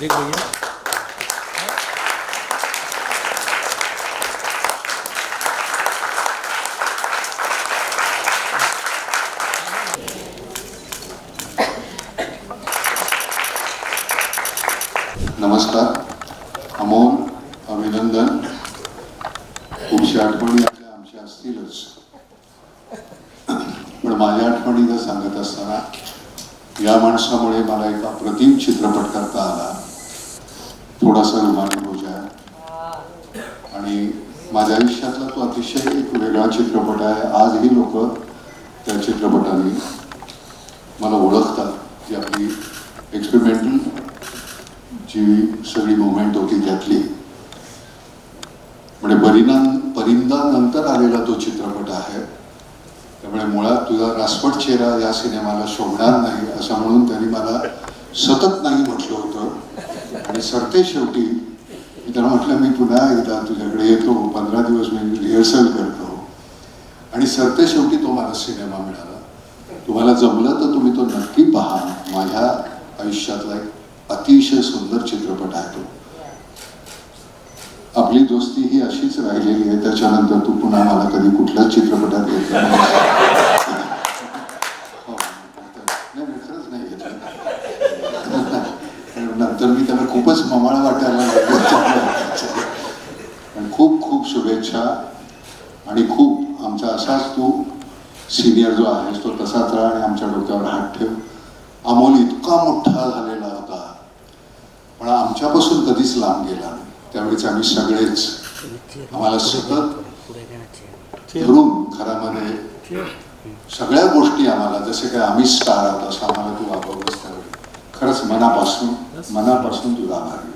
देख नमस्कार. अमोल अभिनंदन. खूपशा आठवणी आपल्या आमच्या असतीलच. पण माझ्या आठवणी सांगत असताना या माणसामुळे मला एक अप्रतिम चित्रपट करता आला. थोडासा रुमानी बोजा आणि माझ्या आयुष्यातला तो अतिशय एक वेगळा चित्रपट आहे. आजही लोक त्या चित्रपटाने मला ओळखतात. जी आपली एक्सपेरिमेंटल जी सगळी मुवमेंट होती त्यातली. म्हणजे परिणाम परिंदानंतर आलेला तो चित्रपट आहे. त्यामुळे मुळात तुझा रासपट चेहरा या सिनेमाला शोभणार नाही असं म्हणून त्यांनी मला सतत नाही म्हटलं होतं. आणि सरते शेवटी मी त्याला म्हटलं मी पुन्हा एकदा तुझ्याकडे येतो पंधरा दिवस मी रिहर्सल करतो. आणि सरते शेवटी तो मला सिनेमा मिळाला. तुम्हाला जमलं तर तुम्ही तो नक्की पहा. माझ्या आयुष्यातला एक अतिशय सुंदर चित्रपट आहे तो. आपली दोस्ती ही अशीच राहिलेली आहे. त्याच्यानंतर तू पुन्हा मला कधी कुठल्याच चित्रपटात घेतलं नाही. हो, नाही, नाही, खरंच नाही घेतलं. नंतर मी त्याला खूपच ममाळ वाटायला लागलो. खूप खूप शुभेच्छा. आणि खूप आमचा असाच तू सिनियर जो आहेस तो तसाच राहा आणि आमच्या डोक्यावर हात ठेव. अमोल इतका मोठा झालेला होता. पण आमच्यापासून कधीच लांब गेला नाही. त्यावेळेस आम्ही सगळेच आम्हाला सतत धरून घरामध्ये सगळ्या गोष्टी आम्हाला जसे काय आम्ही स्टार आहोत असं आम्हाला तू वागवलंस त्यावेळी. खरंच मनापासून मनापासून तुझा आभारी आहे धन्यवाद